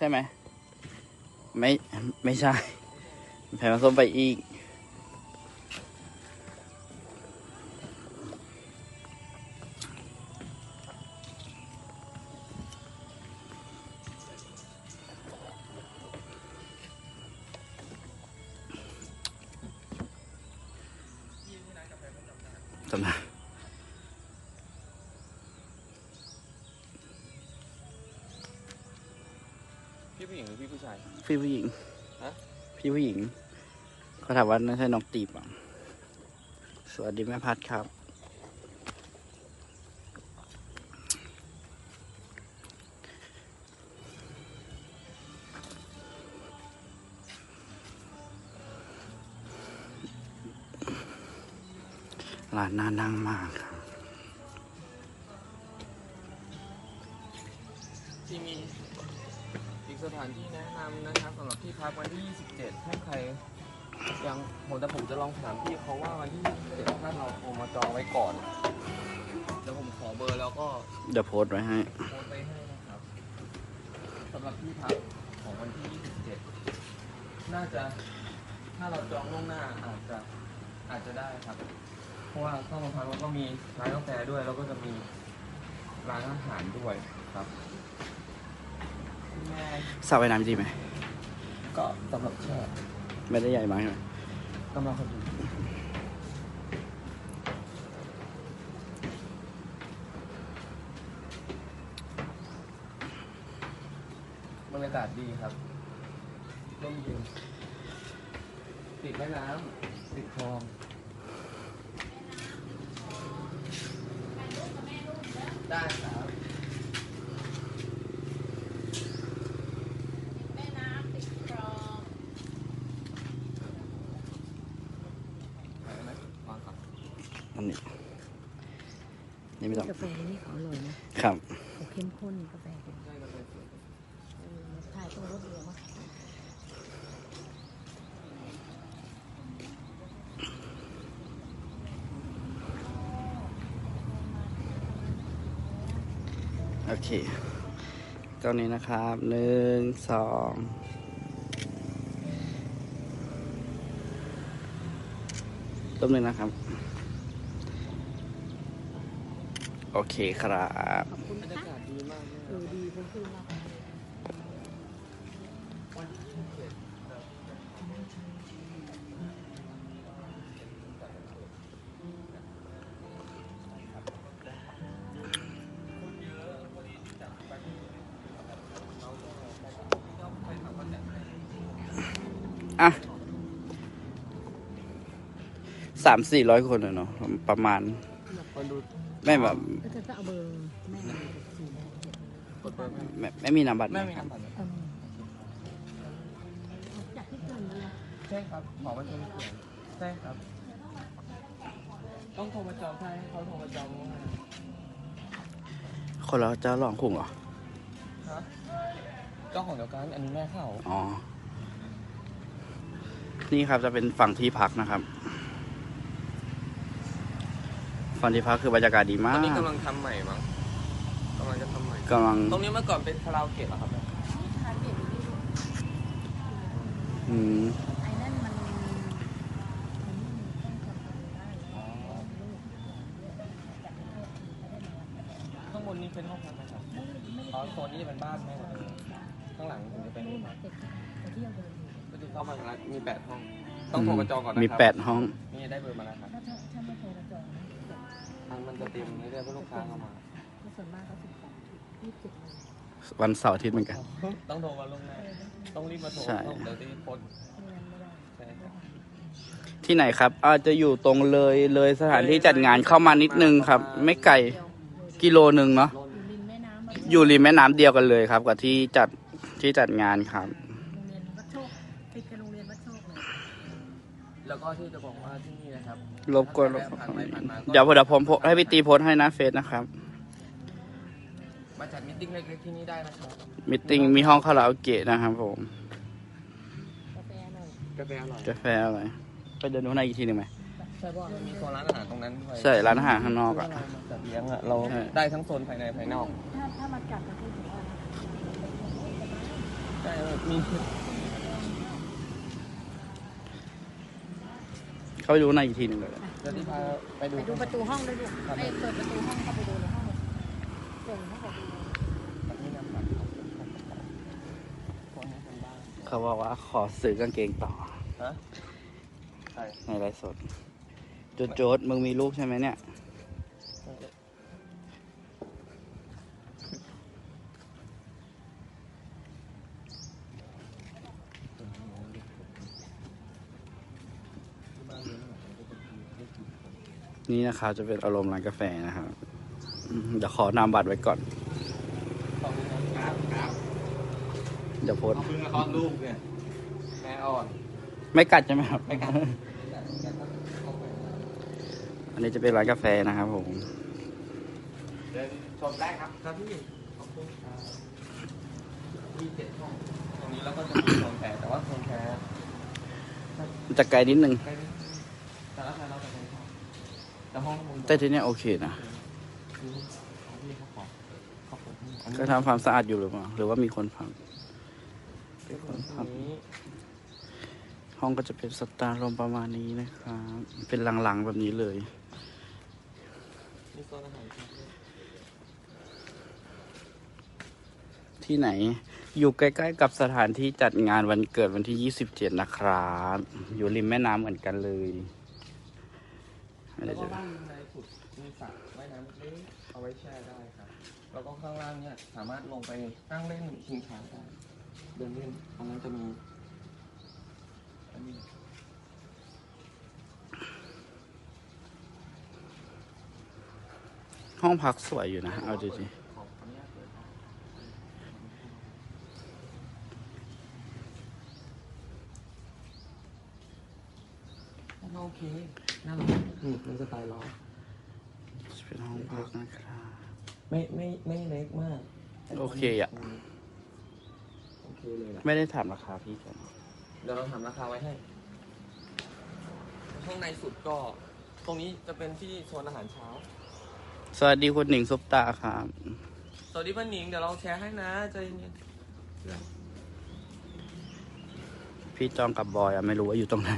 ช่ไหม ไม่ ไม่ใช่ แผ่นส้มไปอีก เขาถามว่านั่นใช่น้องตีบอะสวัสดีแม่พัดครับร้านน่านั่งมากครับที่มีอีกสถานที่แนะนำนะครับสำหรับที่พักวันที่ 27ถ้าใคร ยังผมแต่ผมจะลองถามพี่เขาว่าวันที่27ถ้าเราโทรมาจองไว้ก่อนเดี๋ยวผมขอเบอร์แล้วก็เดี๋ยวโพสต์ไว้ให้โพสต์ไปให้นะครับสำหรับที่พักของวันที่ 27 น่าจะถ้าเราจองล่วงหน้าอาจจะอาจจะได้ครับ เพราะว่าเข้ามาพักแล้วก็มีร้านกาแฟด้วย แล้วก็จะมีร้านอาหารด้วยครับคุณแม่สระว่ายน้ำดีไหมก็สำหรับแช่ ไม่ได้ใหญ่มากใช่ไหมกำลังพอดีบรรยากาศดีครับร่มเย็นติดแม่น้ำติดคลองได้ครับ แม่น้ำติดคลอง ไปไหมวางก่อน อันนี้ นี่ไม่ต้องกาแฟนี่เขาอร่อยนะครับเขาเข้มข้นกาแฟเขาได้กันเลยสวยเออมาถ่ายตรงรถเรือมั้งโอเคตอนนี้นะครับหนึ่งสองต้มหนึ่งนะครับ โอเคครับอบรรยากาศดีมากเลยเออดีเพิ่มขึ้นมากวันที่เจ็ดคนเยอะพอดีจัดไปเราก็ชอบไปทำคอนแทคให้อะสามสี่ร้อยคนอะเนาะประมาณ คนดูไม่แบบก็จะต้องเอาเบอร์แม่มาสี่แม่เจ็ดกดเบอร์แม่ไม่ไม่มีนามบัตรแม่นะมีครับคำถามไหมเออจากที่เกินมาแล้วใช่ครับขอมาชมเขียนใช่ครับ ต้องโทรมาจองใช่เขาโทรมาจองล่วงหน้าคนเราจะลองคุ้งเหรอ ฮะเจ้าของเดียวกันอันนี้แม่เข้า อ๋อ นี่ครับจะเป็นฝั่งที่พักนะครับ ฝั่งที่พักคือบรรยากาศดีตมาอกนนี้กำลังทำใหม่มั้งกำลังจะทำใหม่ กำลังตรงนี้เมื่อก่อนเป็นคาราโอเกะเหรอครับแม่อืมไอ้นั่นมันมันไม่มีต้องจำเป็นได้ลูกข้างบนนี้เป็นห้องพักไหมครับอ๋อโซนนี้จะเป็นบ้านแม่หมดเลยข้างหลังถึงจะเป็นลูกเด็กไปเที่ยวเดินก็จะเข้ามาแล้วมีแปดห้อง ต้องโทรมาจองก่อนนะครับมีแปดห้อง นี่ได้เบอร์มาแล้วครับ ทางมันจะเต็มเรื่อยๆเพราะลูกค้าเข้ามาก็ส่วนมากก็สิบสองยี่สิบเจ็ดเลยวันเสาร์อาทิตย์เหมือนกัน ต้องโทรมาล่วงหน้าต้องรีบมาโทรใช่ เดี๋ยวจะโพสต์ไม่งั้นไม่ได้ใช่ครับที่ไหนครับอาจจะอยู่ตรงเลยเลยสถานที่จัดงานเข้ามานิดนึงครับ ไม่ไกลเดียวเลยกิโลหนึ่งเนาะร่นอยู่ริมแม่น้ำมาอยู่ริมแม่น้ำเดียวกันเลยครับ กับที่จัดที่จัดงานครับ แล้วก็ที่จะบอกว่าที่นี่นะครับรบกวนรบกผ่านไปวนผ่านมาก็เดี๋ยวเดี๋ยวผมโพสต์ให้พี่ตีโพสต์ให้นะเฟซนะครับมาจัดมิทติ้งเล็กๆที่นี่ได้นะครับมิทติ้งมีห้องคาราโอเกะนะครับผมกาแฟหน่อยกาแฟอร่อยกาแฟอะไรไปเดินดูข้างในอีกทีหนึ่งไหมใช่ป่ะมันมีโซนร้านอาหารตรงนั้นด้วยใช่ร้านอาหารข้างนอกอะที่เรามาจัดเลี้ยงอะเราใช่ได้ทั้งโซนภายในภายนอกถ้าถ้ามาจัดก็คือถือว่าใช่มี เข้าไปดูข้างในอีกทีหนึ่งเลยเดี๋ยวที่พาไปดูไปดูประตูห้องด้วยลูกให้เปิดประตูห้องเข้าไปดูในห้องเปิดห้องไปดูแบบนี้นำบัตรครับคนให้คนบ้านเขาบอกว่าขอซื้อกางเกงต่อฮะใช่ในไลฟ์สดโจโจดมึงมีลูกใช่ไหมเนี่ย นี่นะครับจะเป็นอารมณ์ร้านกาแฟนะครับอืมเดี๋ยวขอนามบัตรไว้ก่อน ขอบคุณครับครับเดี๋ยวโพสต์เอาพึ่งมาคลอดลูกเนี่ยแม่อ่อน ไม่กัดใช่ไหมครับ ไม่กัด อันนี้จะเป็นร้านกาแฟนะครับผมเดินชมได้ครับครับพี่ขอบคุณครับมีเจ็ดห้องตรงนี้แล้วก็จะมีโซนแพรแต่ว่าโซนแพรมันจะไกลนิดนึงใกล้นิดนึงแต่ละแพรเราจะเป็นห้อง แต่ห้องบนแต่ที่เนี้ยโอเคนะคือของพี่เขาขอเขาขอที่อันนี้ก็ทำความสะอาดอยู่หรือเปล่าหรือว่ามีคนพักเป็นคนที่นี้ห้องก็จะเป็นสไตล์รวมประมาณนี้นะครับ เป็นหลังๆแบบนี้เลยมีโซนอาหารครับที่ไหน อยู่ใกล้ๆกับสถานที่จัดงานวันเกิดวันที่ 27 นะครับ อยู่ริมแม่น้ำเหมือนกันเลย ไม่แล้วได้ก็เจอบ้านในสุดมีสระว่ายน้ำเล็กเอาไว้แช่ได้ครับ แล้วก็ข้างล่างเนี่ยสามารถลงไปนั่งเล่นชิงช้าได้เดินเล่นตรงนั้นจะมีอันนี้ห้องพักสวยอยู่นะเอาจริง ขออนุญาตเปิดโอเคน่ารักนี่มันสไตล์ล้อ ๆจะเป็นห้องพักนะครับ ไม่ไม่ไม่เล็กมาก โอเคอะ โอเคเลยนะ ไม่ได้ถามราคาพี่กันเดี๋ยวเราทำราคาไว้ให้ ข้างในสุดก็ ตรงนี้จะเป็นที่โซนอาหารเช้า สวัสดีคุณหนิงซุปตาครับสวัสดีป้าหนิงเดี๋ยวเราแชร์ให้นะใจเย็นพี่จองกับบอยอะไม่รู้ว่าอยู่ตรงไหน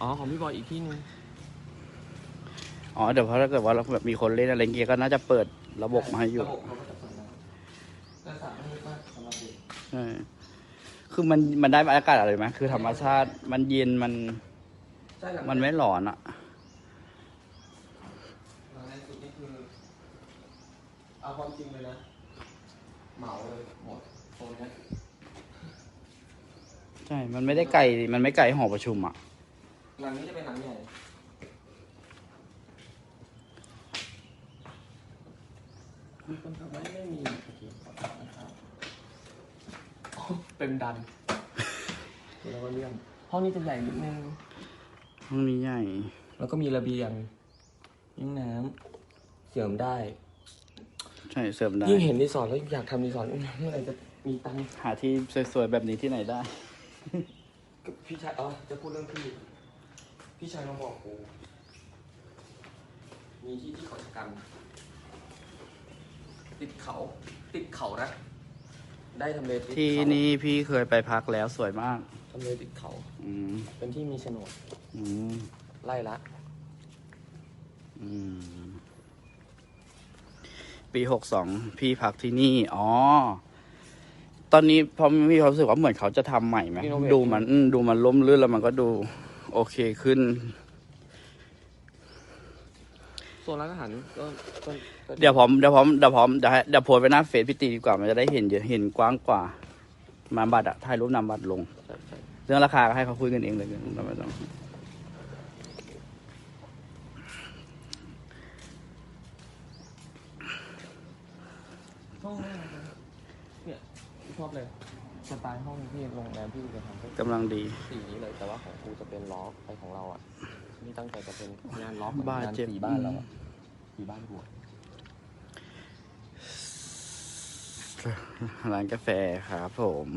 อ๋อของพี่บอยอีกที่หนึงอ๋อเดี๋ยวเพราะถ้าเกิดว่าเราแบบมีคนเล่นอะไรเงี้ยก็น่าจะเปิดระบบมาให้อยู่ระบบเขาก็จะเปิดแล้วแต่สระไม่ลึกมากสำหรับเด็ก ใช่ คือมันมันได้บรรยากาศอะไรไหมคือธรรมชาติมันเย็นมันใช่หลังมันไม่หลอนอะหลังในสุดนี่คือเอาความจริงเลยนะเหมาเลยหมดโซนเนี้ยใช่ มันไม่ได้ไกลมันไม่ไกลหอประชุมอะหลังนี้จะเป็นหลังใหญ่มีคนทำไหมไม่มีโอเคขอโทษนะครับอ๋อ เป็นดัน แล้วก็เลื่อนห้องนี้จะใหญ่นิดนึง ห้องนี้ใหญ่ แล้วก็มีระเบียงยิ่งน้ำเสริมได้ ใช่เสริมได้ยิ่งเห็นรีสอร์ทแล้วอยากทำรีสอร์ทเมื่อไหร่จะมีตังค์หาที่สวยๆแบบนี้ที่ไหนได้ พี่ชายอ๋อจะพูดเรื่องพี่ พี่ชายมาบอกกูมีที่ที่เขาชะกัน ติดเขา ติดเขานะ ได้ทำเลติดเขาที่นี่พี่เคยไปพักแล้วสวยมากทำเลติดเขา อืมเป็นที่มีโฉนดอืมไล่ละ อืมปีหกสองพี่พักที่นี่ อ๋อ ตอนนี้พอมีความรู้สึกว่าเหมือนเขาจะทำใหม่ไหม Renovate ดูมันอืมดูมันล่มลื่นแล้วมันก็ดู โอเคขึ้น โซนร้านอาหารก็ก็ก็เดี๋ยวผมเดี๋ยวผมเดี๋ยวผมเดี๋ยวให้เดี๋ยวโพสต์ไปหน้าเฟซพี่ตีดีกว่ามันจะได้เห็นเยอะเห็นกว้างกว่า มาบัตรอะถ่ายรูปนำบัตรลง ใช่ใช่เรื่องราคาก็ให้เขาคุยกันเองเลยเราไม่ต้องห้องน่ารักนะเนี่ยชอบเลยสไตล์ห้องที่โรงแรมที่จะทำก็กำลังดี สีนี้เลยแต่ว่าของกูจะเป็นล็อกไปของเราอะ นี่ตั้งใจจะเป็นงานล็อกบ้างานเจ็บสีบ้านเราอะสีบ้านกูอะร้านกาแฟครับผม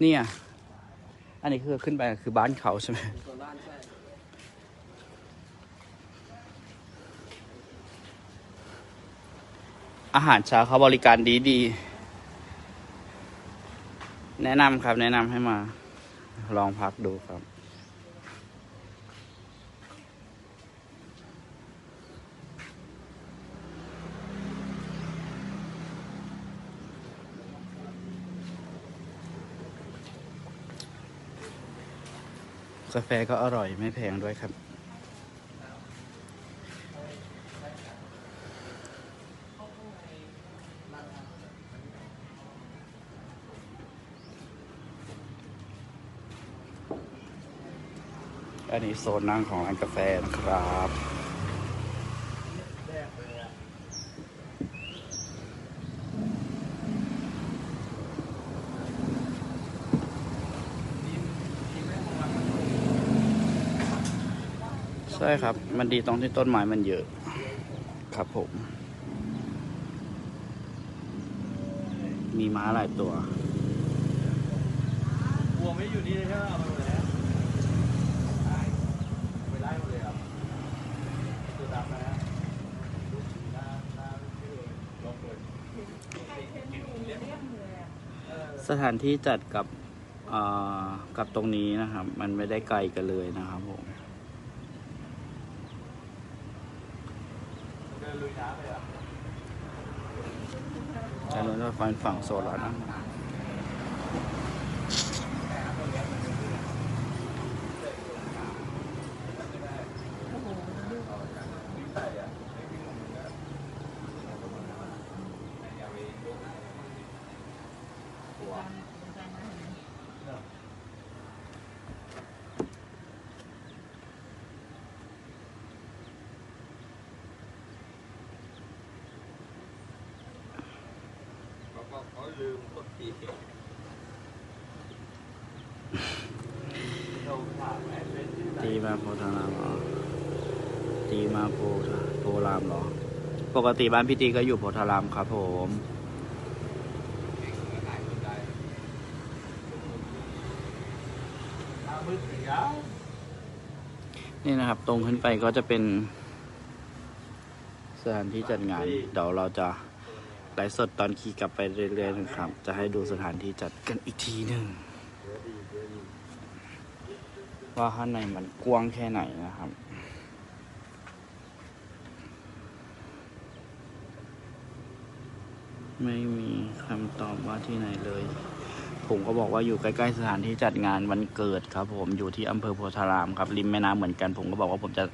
เนี่ย อันนี้คือขึ้นไปคือบ้านเขาใช่ไหมส่วนบ้านใช่อาหารเช้าเขาบริการดีดี แนะนำครับ แนะนำให้มา ลองพักดูครับ กาแฟก็อร่อยไม่แพงด้วยครับ อันนี้โซนนั่งของร้านกาแฟนะครับ ใช่ครับ มันดีตรงที่ต้นไม้มันเยอะ ครับผม มีม้าหลายตัววัวไม่อยู่นี่เลยใช่ไหมเอาไปหมดแล้วไปไล่หมดเลยครับตัวดำนะฮะหน้าหน้าไม่เลยลงเปิดสถานที่จัดกับอ่ากับตรงนี้นะครับ มันไม่ได้ไกลกันเลยนะครับผม เดินลุยน้ำเลยอะแต่นู้นจะฟันฝั่งโซนแล้วนะโอ้โหลูกการการอาหาร เขา ลืมกดทีเราถามแอดเวนที่ไหนตีมาโพธารามเหรอตีมาโพธาโพรามเหรอ ปกติบ้านพี่ตีก็อยู่โพธารามครับผมนี่นะครับ ตรงขึ้นไปก็จะเป็นสถานที่จัดงาน เดี๋ยวเราจะ ไลฟ์สดตอนขี่กลับไปเรื่อยๆนะครับ จะให้ดูสถานที่จัดกันอีกทีหนึ่งว่าข้างในมันกว้างแค่ไหนนะครับ ไม่มีคำตอบว่าที่ไหนเลย ผมก็บอกว่าอยู่ใกล้ๆสถานที่จัดงานวันเกิดครับผมอยู่ที่อำเภอโพธารามครับริมแม่น้ำเหมือนกัน ผมก็บอกว่าผมจะ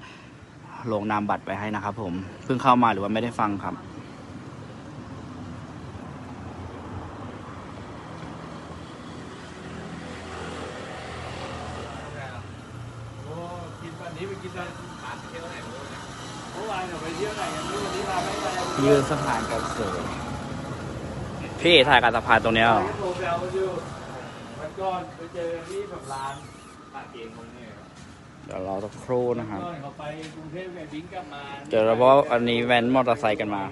ลงนามบัตรไปให้นะครับผมเพิ่งเข้ามาหรือว่าไม่ได้ฟังครับ โอ้กิ นวันนี้ไปกินตอนผ่านเที่ยวไหนไม่รู้นะเมื่อวานเราไปเที่ยวไหนกันไม่รู้วันนี้มาไม่ไปยืนสะพานกันเสยพี่ถ่ายกับสะพานตรงเนี้ยเหรอ โทรไปเอาอยู่วันก่อนไปเจอที่แบบร้านปากเกงของเนี่ยเดี๋ยวรอสักครู่นะครับ ก่อนเขาไปกรุงเทพไงบิงกลับมาเดี๋ยวเราเพราะอันนี้แว้นมอเตอร์ไซค์กันมา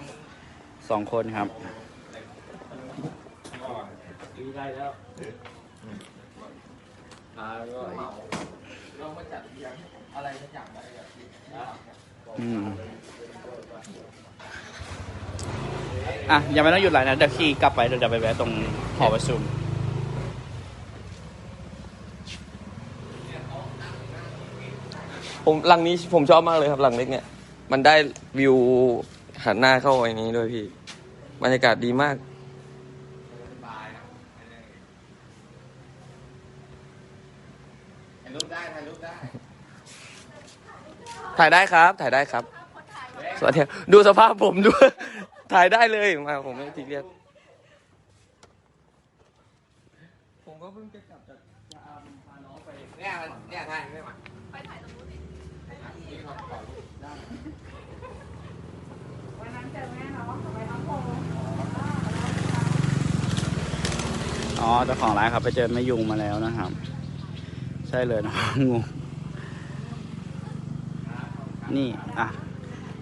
สองคนครับดีได้แล้วอ่าก็ลองมาจัดเลี้ยง อะไรสักอย่างได้แบบนี้อืมอะยังไม่ต้องหยุดไหลนะเดี๋ยวขี่กลับไปเดี๋ยวจะไปแวะตรงหอประชุมผมหลังนี้ผมชอบมากเลยครับหลังเล็กเนี่ย มันได้วิวหันหน้าเข้าไอ้นี้ด้วยพี่ บรรยากาศดีมาก ถ่ายรูปได้ถ่ายรูปได้ ถ่ายได้ครับ ถ่ายได้ครับ สวัสดีครับดูสภาพผมด้วย ถ่ายได้เลยมาผมไม่ทีเรียสผมก็เพิ่งจะกลับจากจะอาพาน้องไปเนี่ยมันเนี่ยถ่ายไม่มาวันนั้นเจอแม่เนาะไปน้องโพอ๋อเจ้าของร้านครับไปเจอแม่ยุงมาแล้วนะครับ ใช่เลยนะงู นี่อะ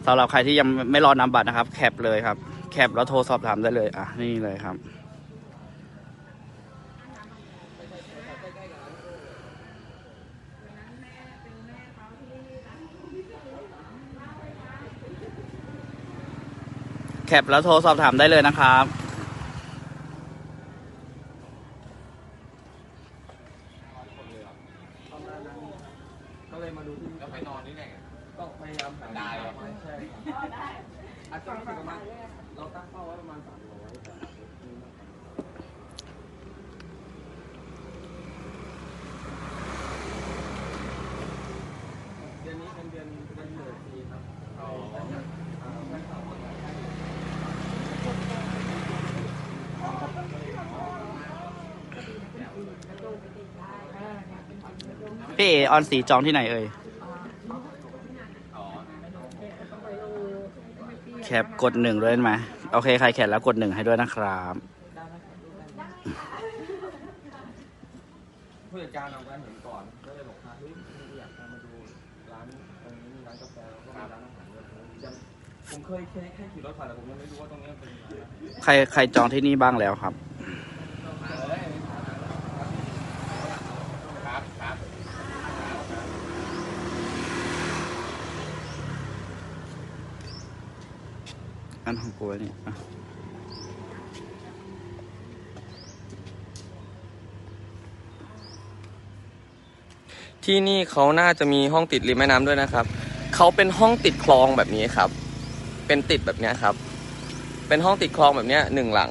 สำหรับใครที่ยังไม่รอนำบัตรนะครับ แคปเลยครับ แคปแล้วโทรสอบถามได้เลย อะ นี่เลยครับ แคปแล้วโทรสอบถามได้เลยนะครับ มาดูที่ ก็ไปนอนนี่แหละ ก็พยายามหา ได้ครับ ใช่ครับอาจจะไม่ถึงประมาณเราตั้งเป้าไว้ประมาณสามร้อยแต่อาจจะมีมากกว่าเดือนนี้เป็นเดือนเดือนเหลือทีครับเอาเอาแค่สามวันได้ พี่เอออนสีจองที่ไหนเอ่ย แคปกดหนึ่งด้วยไหมโอเค ใครแคปแล้วกดหนึ่งให้ด้วยนะครับ ผู้จัดการเอาแว่นเห็นก่อนก็เลยบอกว่าเฮ้ยอยากมาดูร้านตรงนี้มีร้านกาแฟแล้วก็มีร้านอาหารด้วยผมยังผมเคยแค่แค่ขี่รถผ่านแต่ผมยังไม่รู้ว่าตรงนี้มันเป็นร้านอาหารใครใครจองที่นี่บ้างแล้วครับครับ อันของกูนี่อะที่นี่เขาน่าจะมีห้องติดริมแม่น้ำด้วยนะครับ เขาเป็นห้องติดคลองแบบนี้ครับ เป็นติดแบบเนี้ยครับ เป็นห้องติดคลองแบบเนี้ยหนึ่งหลัง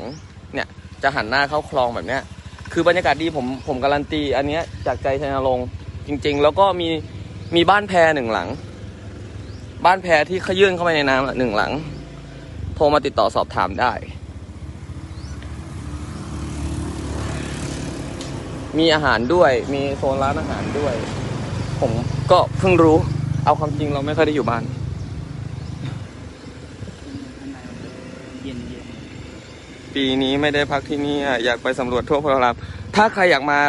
เนี่ยจะหันหน้าเข้าคลองแบบเนี้ย คือบรรยากาศดีผมผมการันตี อันเนี้ยจากใจชัยนรงค์จริง ๆ แล้วก็มีมีบ้านแพหนึ่งหลัง บ้านแพที่ขยื่นเข้าไปในน้ำหนึ่งหลัง โทรมาติดต่อสอบถามได้ มีอาหารด้วย มีโซนร้านอาหารด้วย ผมก็เพิ่งรู้ เอาความจริงเราไม่ค่อยได้อยู่บ้าน ปีนี้ไม่ได้พักที่นี่อยากไปสำรวจทั่วพธารามถ้าใครอยากมา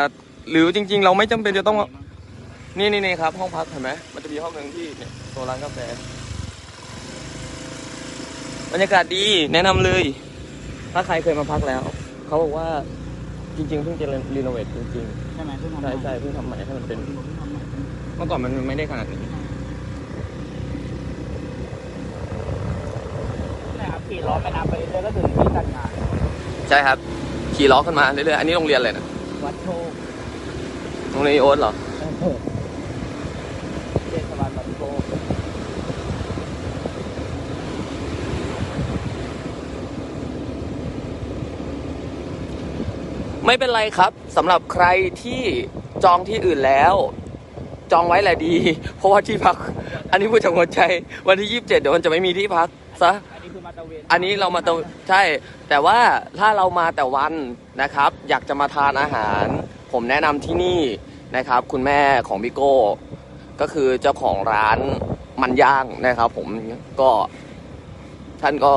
หรือจริง ๆ เราไม่จำเป็นจะต้อง นี่นี่นี่ครับ ห้องพักเห็นไหมมันจะมีห้องหนึ่งที่เนี่ยโซนร้านกาแฟ รรยากาศดีแนะนำเลย ถ้าใครเคยมาพักแล้ว เขาบอกว่าจริงๆเพิ่งจะรีโนเวทจริงใช่ไหมเพิ่งๆทำใช่ใช่เพิ่งทำใหม่ให้มันเป็นเมื่อก่อนมันไม่ได้ขนาดนี้นะครับขี่ล้อแม่น้ำไปเรื่อยๆก็ถึงที่จัดงานใช่ครับ ขี่ล้อขึ้นมาเรื่อยๆอันนี้โรงเรียนเลยนะวัดโชคโรงเรียนอีโอ๊ตเหรอ เทศบาลวัดโชค ไม่เป็นไรครับสำหรับใครที่จองที่อื่นแล้ว จองไว้แหละดี เพราะว่าที่พัก อันนี้พูดจากหัวใจวันที่27เดี๋ยวมันจะไม่มีที่พักซะอันนี้คือมาตะเวนอันนี้เรามาตะใช่ แต่ว่าถ้าเรามาแต่วันนะครับ อยากจะมาทานอาหาร ผมแนะนำที่นี่นะครับ คุณแม่ของพี่โก้ก็คือเจ้าของร้านมันย่างนะครับ ผมก็ท่านก็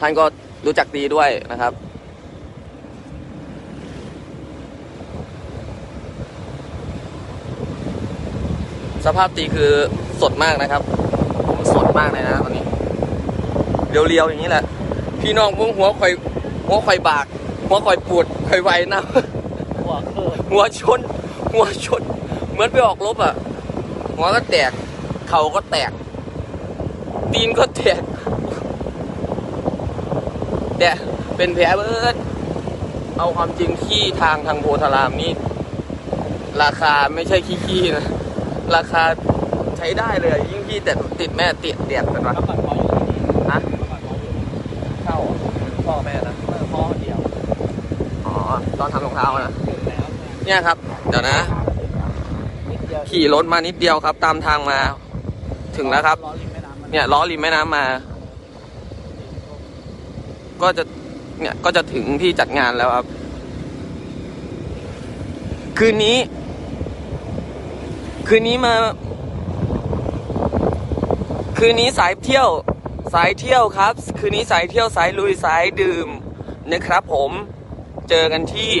ท่านก็รู้จักดีด้วยนะครับ สภาพตีคือสดมากนะครับ ผมสดมากเลยนะตอนนี้ เรียวๆอย่างนี้แหละ พี่น้องมึงหัวคอยหัวคอยบาก หัวคอยปวดคอยไวนะหัวเคิร์หัวชน หัวชน เหมือนไปออกรบอะ หัวก็แตก เข่าก็แตก ตีนก็แตกแต่เป็นแผลเบิดเอาความจริงที่ทางทางโพธารามนี่ราคาไม่ใช่ขี้ๆนะ ราคาใช้ได้เลย ยิ่งพี่แต่ติดแม่ติดเตียดเป็นวะแล้วก่อนพออยู่ที่นี่ฮะก่อนพออยู่เข้าพ่อแม่นะเออพอเดียวอ๋อตอนทำรองเท้านะถึงแล้วเนี่ยครับ เดี๋ยวนะนิดเดียวขี่รถมานิดเดียวครับ ตามทางมา ถึงแล้วครับล้อริมแม่น้ำมันเนี่ยล้อริมแม่น้ำมา ก็จะเนี่ยก็จะถึงที่จัดงานแล้วครับ คืนนี้ คืนนี้มา คืนนี้สายเที่ยวสายเที่ยวครับ คืนนี้สายเที่ยวสายลุยสายดื่มนะครับผมเจอกันที่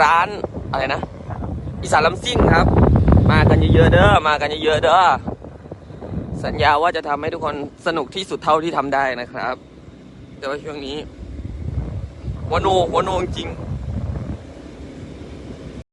ร้านอะไรนะอีสานลำซิ่งครับ มากันเยอะๆเด้อมากันเยอะๆเด้อสัญญาว่าจะทำให้ทุกคนสนุกที่สุดเท่าที่ทำได้นะครับ แต่ว่าช่วงนี้หัวโนหัวโนจริง